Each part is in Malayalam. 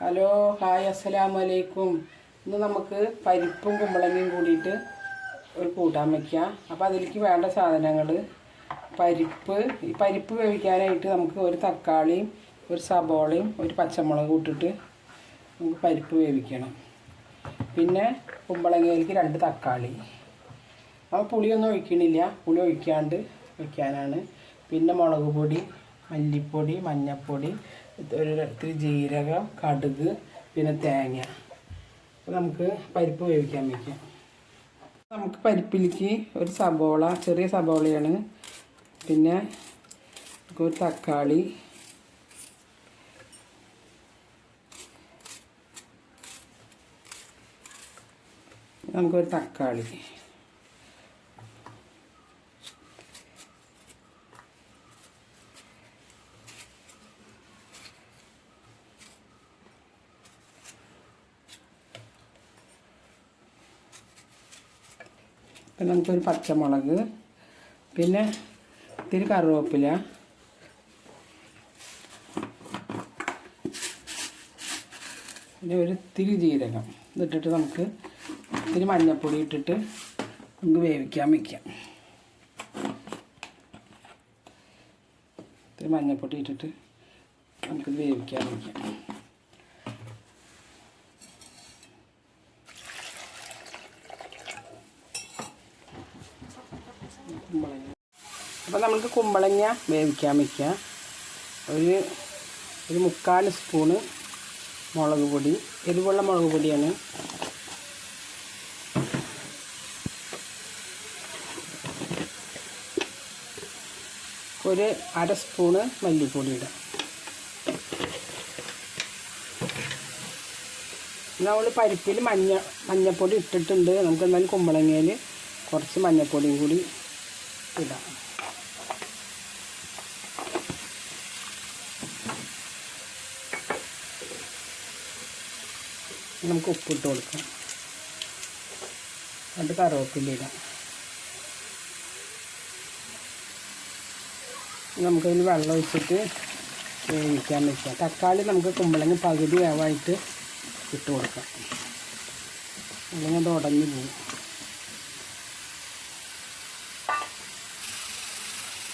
ഹലോ ഹായ് അസ്സലാമു അലൈക്കും ഇന്ന് നമുക്ക് പരിപ്പും കുമ്പളങ്ങയും കൂടിയിട്ട് ഒരു കൂട്ടാൻ വയ്ക്കാം അപ്പോൾ അതിലേക്ക് വേണ്ട സാധനങ്ങൾ പരിപ്പ്. ഈ പരിപ്പ് വേവിക്കാനായിട്ട് നമുക്ക് ഒരു തക്കാളിയും ഒരു സബോളയും ഒരു പച്ചമുളകും ഇട്ടിട്ട് നമുക്ക് പരിപ്പ് വേവിക്കണം. പിന്നെ കുമ്പളങ്ങയിലേക്ക് രണ്ട് തക്കാളി. നമ്മൾ പുളിയൊന്നും ഒഴിക്കണില്ല. പുളി ഒഴിക്കാണ്ട് വയ്ക്കാനാണ് പിന്നെ മുളക് പൊടി മല്ലിപ്പൊടി മഞ്ഞൾപ്പൊടി ഒരു ഇത്തിരി ജീരകം കടുക് പിന്നെ തേങ്ങ. നമുക്ക് പരിപ്പ് വേവിക്കാൻ വയ്ക്കാം നമുക്ക് പരിപ്പിലേക്ക് ഒരു സബോള ചെറിയ സബോളയാണ്. പിന്നെ ഒരു തക്കാളി. നമുക്കൊരു തക്കാളി. പിന്നെ നമുക്കൊരു പച്ചമുളക് പിന്നെ ഇത്തിരി കറിവേപ്പില. പിന്നെ ഒരു ഇത്തിരി ജീരകം. ഇതിട്ടിട്ട് നമുക്ക് ഇത്തിരി മഞ്ഞൾപ്പൊടി ഇട്ടിട്ട് നമുക്ക് വേവിക്കാൻ വയ്ക്കാം ഇത്തിരി മഞ്ഞൾപ്പൊടി ഇട്ടിട്ട് നമുക്ക് വേവിക്കാൻ വയ്ക്കാം കുമ്പളങ്ങ. അപ്പോൾ നമുക്ക് കുമ്പളങ്ങ വേവിക്കാൻ വയ്ക്കുക ഒരു ഒരു മുക്കാൽ സ്പൂണ് മുളക് പൊടി. എരിവുള്ള മുളക് പൊടിയാണ്. ഒരു അര സ്പൂണ് മല്ലിപ്പൊടി ഇടാം നമ്മൾ പരിപ്പിൽ മഞ്ഞ മഞ്ഞപ്പൊടി ഇട്ടിട്ടുണ്ട്. നമുക്ക് എന്നാലും കുമ്പളങ്ങയിൽ കുറച്ച് മഞ്ഞപ്പൊടിയും കൂടി ഇടാം നമുക്ക് ഉപ്പിട്ട് കൊടുക്കാം. അത് കറിവേപ്പില ഇടാം നമുക്കതിന് വെള്ളം ഒഴിച്ചിട്ട് വേവിക്കാൻ വെക്കാം തക്കാളി നമുക്ക് കുമ്പളങ്ങ പകുതി വേവായിട്ട് ഇട്ട് കൊടുക്കാം. അല്ലെങ്കിൽ അത് ഉടഞ്ഞു പോകും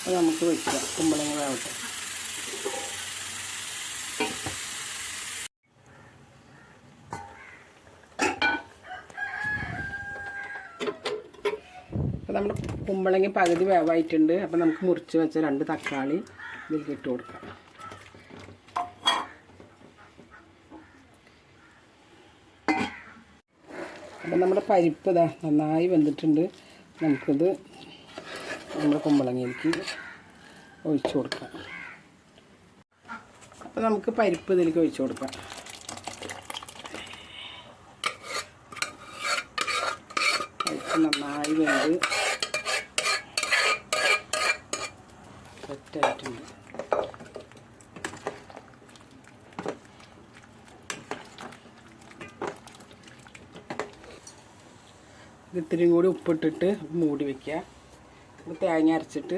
അത് നമുക്ക് വെക്കാം. കുമ്പളങ്ങ വേവട്ടെ അപ്പോൾ നമ്മുടെ കുമ്പളങ്ങ പകുതി വേവായിട്ടുണ്ട്. അപ്പോൾ നമുക്ക് മുറിച്ച് വെച്ച രണ്ട് തക്കാളി ഇതിൽ ഇട്ട് കൊടുക്കാം. അപ്പം നമ്മുടെ പരിപ്പ് ഇതാ നന്നായി വെന്തിട്ടുണ്ട്. നമുക്കിത് നമ്മുടെ കുമ്പളങ്ങയിലേക്ക് ഒഴിച്ചു കൊടുക്കാം. അപ്പോൾ നമുക്ക് പരിപ്പ് ഇതിലേക്ക് ഒഴിച്ചു കൊടുക്കാം. പരിപ്പ് നന്നായി വെന്ത് സെറ്റായിട്ടുണ്ട് ഇത് ഇത്തിരിയും കൂടി ഉപ്പിട്ടിട്ട് മൂടി വയ്ക്കുക നമുക്ക് തേങ്ങ അരച്ചിട്ട്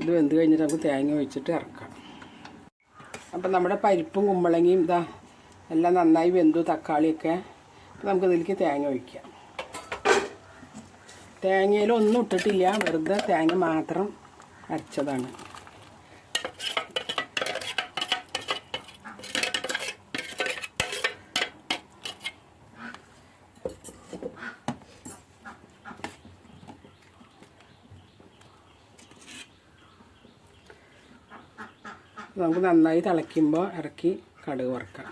ഇത് വെന്ത് കഴിഞ്ഞിട്ട് നമുക്ക് തേങ്ങ ഒഴിച്ചിട്ട് ഇറക്കാം. അപ്പം നമ്മുടെ പരിപ്പും കുമ്പളങ്ങയും ഇതാ എല്ലാം നന്നായി വെന്തു തക്കാളിയൊക്കെ. അപ്പം നമുക്ക് ഇതിലേക്ക് തേങ്ങ ഒഴിക്കാം. തേങ്ങയിൽ ഒന്നും ഇട്ടിട്ടില്ല വെറുതെ തേങ്ങ മാത്രം അരച്ചതാണ്. നമുക്ക് നന്നായി തിളയ്ക്കുമ്പോൾ ഇറക്കി കടുക് വറുക്കാം.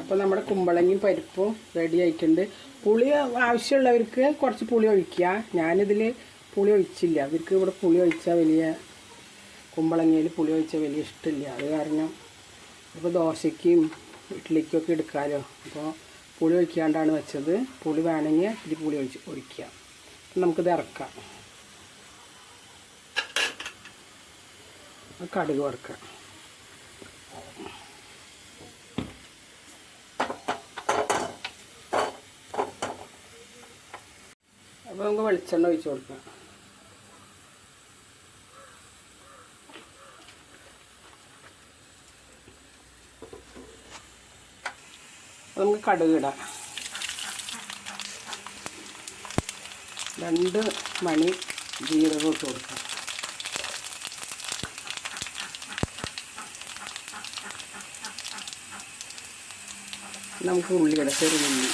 അപ്പോൾ നമ്മുടെ കുമ്പളങ്ങയും പരിപ്പും റെഡി ആയിട്ടുണ്ട്. പുളി ആവശ്യമുള്ളവർക്ക് കുറച്ച് പുളി ഒഴിക്കുക. ഞാനിതിൽ പുളി ഒഴിച്ചില്ല. അവർക്ക് ഇവിടെ പുളി ഒഴിച്ചാൽ വലിയ കുമ്പളങ്ങയിൽ പുളി ഒഴിച്ചാൽ വലിയ ഇഷ്ടമില്ല. അത് കാരണം ഇപ്പോൾ ദോശയ്ക്കും ഇഡ്ഡലിക്കൊക്കെ എടുക്കാമല്ലോ അപ്പോൾ പുളി ഒഴിക്കാണ്ടാണ് വെച്ചത്. പുളി വേണമെങ്കിൽ ഇത്തിരി പുളി ഒഴിച്ച് ഒഴിക്കുക നമുക്കിത് ഇറക്കാം. കടുക് വറുക്കാം. അപ്പോൾ നമുക്ക് വെളിച്ചെണ്ണ ഒഴിച്ച് കൊടുക്കാം. നമുക്ക് കടുക് ഇടാം. രണ്ട് മണി ജീരകം ഇട്ട് കൊടുക്കാം. നമുക്ക് ഉള്ളി ഇടാം ചെറുതുള്ളി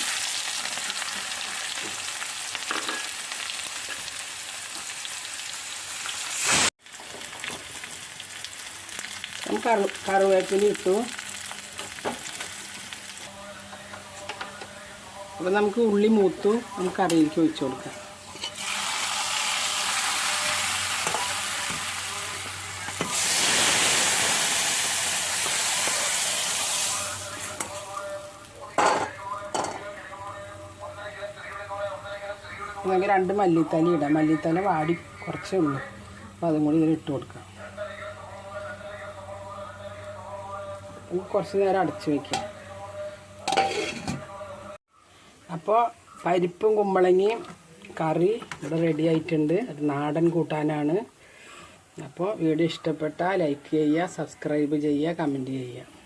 നമുക്ക് കറു കറിവേപ്പില ഇട്ടു. അപ്പോൾ നമുക്ക് ഉള്ളി മൂത്തു നമുക്ക് കറിയിലേക്ക് ഒഴിച്ചു കൊടുക്കാം. നമുക്ക് രണ്ട് മല്ലിത്തല ഇടാം. മല്ലിത്തല വാടി കുറച്ചേ ഉള്ളൂ. അപ്പോൾ അതും കൂടി ഇതിൽ ഇട്ട് കൊടുക്കാം. നമുക്ക് കുറച്ച് നേരം അടച്ചു വയ്ക്കാം അപ്പോൾ പരിപ്പും കുമ്പളങ്ങയും കറി ഇവിടെ റെഡി ആയിട്ടുണ്ട്. അത് നാടൻ കൂട്ടാനാണ്. അപ്പോൾ വീഡിയോ ഇഷ്ടപ്പെട്ടാൽ ലൈക്ക് ചെയ്യുക സബ്സ്ക്രൈബ് ചെയ്യുക കമന്റ് ചെയ്യുക.